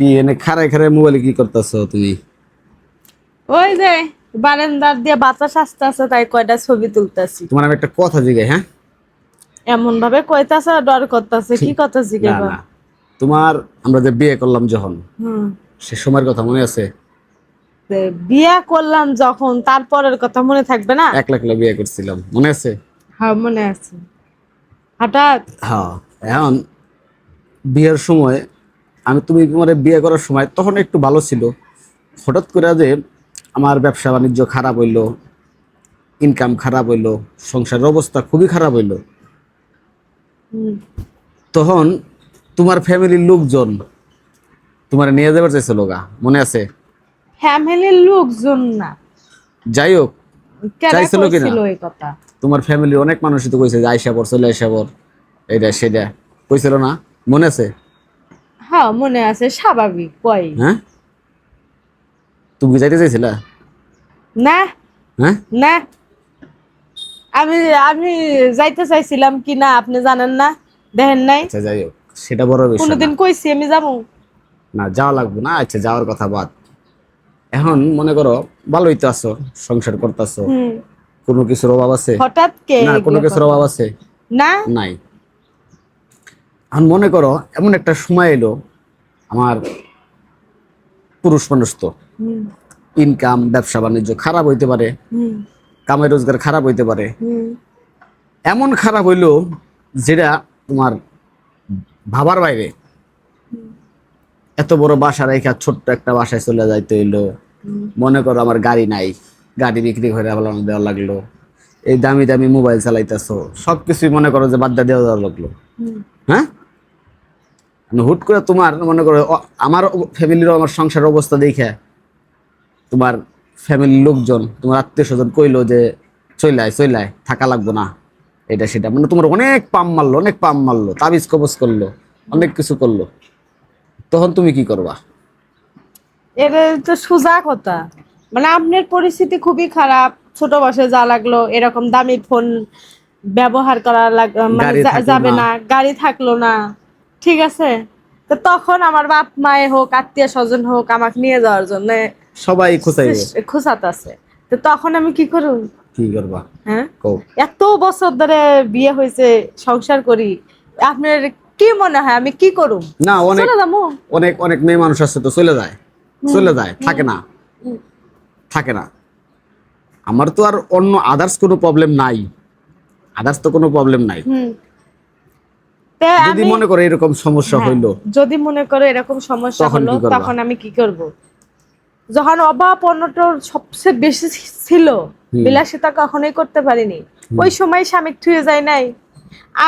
কি এনে খারাই খারাই মোবাইলে কি করতেছো তুমি? ওই যে বারান্দার দিয়ে বাতাস আসতে আছে তাই কয়টা ছবি তুলতেছি। তোমার আমি একটা কথা জিগাই হ্যাঁ? এমন ভাবে কইতাছে ডর করতেছে কি কথা না না। তোমার আমরা যে বিয়ে করলাম যখন হুম। সে সময়ের কথা মনে আছে? বিয়া করলাম যখন তারপরের কথা মনে থাকবে না? এক লাখ বিয়ে করছিলাম মনে আছে? হ্যাঁ মনে আছে। হঠাৎ? হ্যাঁ এখন বিয়ের সময় আমি তুমি তোমার বিয়ে করার সময় তখন একটু ভালো ছিল। হঠাৎ করে যে আমার ব্যবসা বাণিজ্য খারাপ হইল ইনকাম খারাপ হইল সংসারের অবস্থা খুবই খারাপ হইল। তখন তোমার ফ্যামিলির লোকজন তোমার নিয়ে যাবার চাইছিল গা মনে আছে? ফ্যামিলির লোকজন না। যাই হোক চাইছিল কিনা? তোমার ফ্যামিলির অনেক মানুষই তো কইছে যে আইসা পর চলে আইসা পর এইটা সেটা কইছিল না? মনে আছে? হ্যাঁ মনে আছে স্বাভাবিক কই? হ্যাঁ? তুমি যাইতে চাইছিলা? না। হ্যাঁ? না। আমি আমি যাইতে চাইছিলাম কি না আপনি জানেন না? দেখেন নাই? আচ্ছা যাই হোক সেটা বড় বিষয়। কোনোদিন কইছি আমি যাব। না যাওয়া লাগবে না আচ্ছা যাওয়ার কথা বাদ। এখন মনে করো ভালোই তো আছো সংসার করতেছো। কোনো কিছুর অভাব আছে? হঠাৎ কে না কোনো কিছুর অভাব আছে? না? নাই। এখন মনে করো এমন একটা সময় এলো আমার পুরুষ মানুষ তো। ইনকাম ব্যবসা বাণিজ্য খারাপ হইতে পারে। কামে রোজগার খারাপ হইতে পারে। এমন খারাপ হইল যেটা তোমার ভাবার বাইরে। এত বড় বাসা রেখা ছোট্ট একটা বাসায় চলে যাইতে হইল। মনে করো আমার গাড়ি নাই গাড়ি বিক্রি করে ফেলানো দেওয়া লাগল। এই দামি দামি মোবাইল চালাইতেছো সবকিছুই মনে করো যে বাদ দেওয়া দেওয়া লাগল। হ্যাঁ? হুট করে তোমার মনে করো আমার ফ্যামিলির আমার সংসার অবস্থা দেখে তোমার ফ্যামিলির লোকজন তোমার আত্মীয় স্বজন কইলো যে চইলায় চইলায় থাকা লাগবো না। এটা সেটা। মানে তোমার অনেক পাম মারলো অনেক পাম মারলো তাবিজ কবজ করল অনেক কিছু করল। তখন তুমি কি করবা? এটা তো সোজা কথা। মানে আপনার পরিস্থিতি খুবই খারাপ ছোট বয়সে যা লাগল এরকম দামি ফোন ব্যবহার করা লাগ মানে যাবে। না গাড়ি থাকল না। ঠিক আছে? তো তখন আমার বাপ মায়ে হোক আত্মীয় স্বজন হোক আমাকে নিয়ে যাওয়ার জন্য সবাই খুঁচাইবে খুশাত আছে। তো তখন আমি কি করব কি করবা? হ্যাঁ? এত বছর ধরে বিয়ে হয়েছে সংসার করি। আপনার কি মনে হয় আমি কি করুম? না অনেক অনেক অনেক মেয়ে মানুষ আছে তো চলে যায়। চলে যায় থাকে না। থাকে না। আমার তো আর অন্য আদার্স কোনো প্রবলেম নাই। আদার্স তো কোনো প্রবলেম নাই। যদি মনে করো এরকম সমস্যা হ্যাঁ, হইল যদি মনে করো এরকম সমস্যা হলো তখন আমি কি করব? যখন অভাব অনটন সবচেয়ে বেশি ছিল। বিলাসিতা কখনোই করতে পারিনি। ওই সময় স্বামী থুয়ে যায় নাই।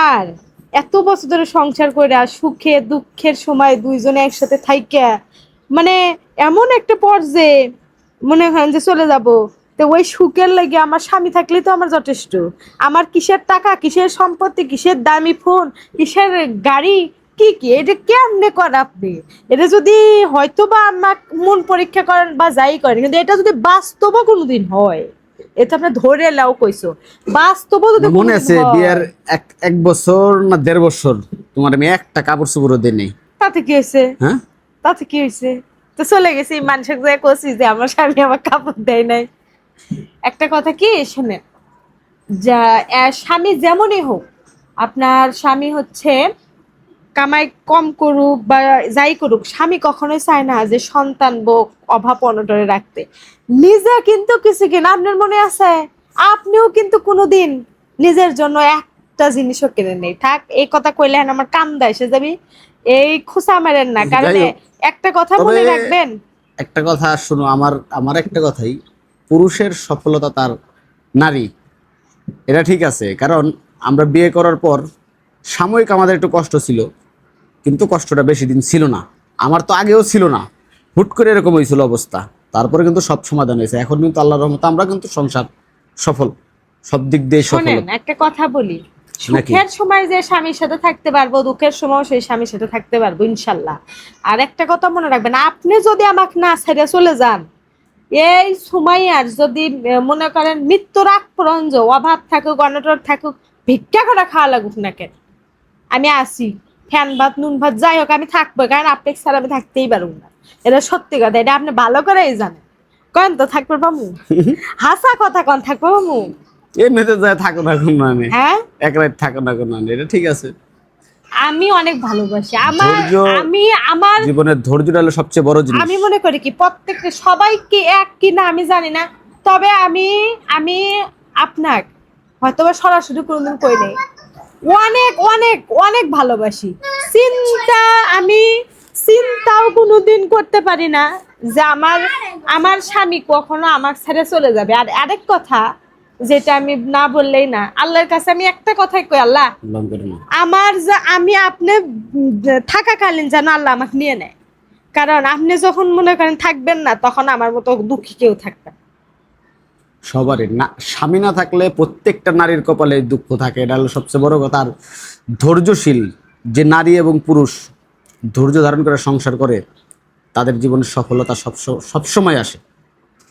আর এত বছর ধরে সংসার করে সুখে দুঃখের সময় দুইজনে একসাথে থাইকা মানে এমন একটা পর্যায়ে মনে হয় যে চলে যাব। তো ওই সুখের লাগে আমার স্বামী থাকলেই তো আমার যথেষ্ট। আমার কিসের টাকা কিসের সম্পত্তি কিসের দামি ফোন কিসের গাড়ি কি কি? এটা কেমনে করেন আপনি? এটা যদি হয়তো বা আমার মন পরীক্ষা করেন বা যাই করেন কিন্তু এটা যদি বাস্তবও কোনোদিন হয় এটা আপনি ধরে লাও কইছো। বাস্তবও যদি মনে আছে বিয়ার এক এক বছর না দেড় বছর তোমার আমি একটা কাপড় চোপড়ও দিই নেই। তাতে কি হয়েছে? হ্যাঁ? তাতে কি হয়েছে? তো চলে গেছি মানুষের যে কষি যে আমার স্বামী আমার কাপড় দেয় নাই। একটা কথা কি শোনে যা স্বামী যেমনই হোক আপনার স্বামী হচ্ছে কামাই কম করুক বা যাই করুক স্বামী কখনোই চায় না যে সন্তান বোক অভাব অনটনে রাখতে। নিজে কিন্তু কিছু কিনা আপনার মনে আছে? আপনিও কিন্তু কোনোদিন নিজের জন্য একটা জিনিসও কিনে নেই। থাক এই কথা কইলে হেন আমার কাম দেয় সে যাবি। এই খুসা মারেন না কারণ একটা কথা মনে রাখবেন। একটা কথা শোনো আমার আমার একটা কথাই। পুরুষের সফলতা তার নারী। এটা ঠিক আছে কারণ আমরা বিয়ে করার পর সাময়িক আমাদের একটু কষ্ট ছিল কিন্তু কষ্টটা বেশি দিন ছিল না। আমার তো আগেও ছিল না। হুট করে এরকম হয়েছিল অবস্থা। তারপরে কিন্তু সব সমাধান হয়েছে। এখন কিন্তু আল্লাহ রহমত আমরা কিন্তু সংসার সফল সব দিক দিয়ে সফল। একটা কথা বলি? সুখের সময় যে স্বামীর সাথে থাকতে পারব দুঃখের সময় সেই স্বামীর সাথে থাকতে পারব ইনশাল্লাহ। আর একটা কথা মনে রাখবেন আপনি যদি আমাকে না ছেড়ে চলে যান এই সময় আর যদি মনে করেন মৃত্যুর আগ পর্যন্ত অভাব থাকুক অনটন থাকুক ভিক্ষা করে খাওয়া লাগুক না কেন? আমি আসি ফ্যান ভাত নুন ভাত যাই হোক আমি থাকব কারণ আপনি ছাড়া আমি থাকতেই পারব না। এটা সত্যি কথা এটা আপনি ভালো করেই জানেন। কন তো থাকবে বামু হাসা কথা কন থাকবে বামু এমনিতে যায় থাকো না কোনো মানে? হ্যাঁ? এক রাত থাকো না কোনো মানে এটা ঠিক আছে। আমি অনেক ভালোবাসি। আমার আমি আমার জীবনের ধৈর্যটা হলো সবচেয়ে বড় জিনিস। আমি মনে করি কি প্রত্যেকটা সবাইকে এক কি না আমি জানি না। তবে আমি আমি আপনার হয়তো বা সরাসরি কোনোদিন কই নাই। অনেক অনেক অনেক ভালোবাসি। চিন্তা আমি চিন্তাও কোনোদিন করতে পারি না যে আমার আমার স্বামী কখনো আমার ছেড়ে চলে যাবে। আর আরেক কথা যেটা আমি না বললেই না। আল্লাহর কাছে আমি একটা কথাই কই আল্লাহ আমার যা আমি আপনি থাকাকালীন যেন আল্লাহ আমাকে নিয়ে নেয়। কারণ আপনি যখন মনে করেন থাকবেন না তখন আমার মতো দুঃখী কেউ থাকবে সবারই না স্বামী না থাকলে প্রত্যেকটা নারীর কপালে দুঃখ থাকে এটা হলো সবচেয়ে বড় কথা। আর ধৈর্যশীল যে নারী এবং পুরুষ ধৈর্য ধারণ করে সংসার করে তাদের জীবনের সফলতা সব সবসময় আসে।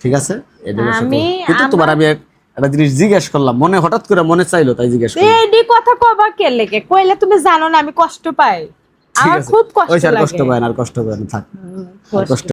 ঠিক আছে? এটা আমি কিন্তু তোমার আমি একটা জিনিস জিজ্ঞেস করলাম মনে হঠাৎ করে মনে চাইলো তাই জিজ্ঞেস করলাম। এইডি কথা কবা কে লেগে? কইলে তুমি জানো না আমি কষ্ট পাই। আমার খুব কষ্ট লাগে। কষ্ট পায় না আর কষ্ট পায় না থাক। কষ্ট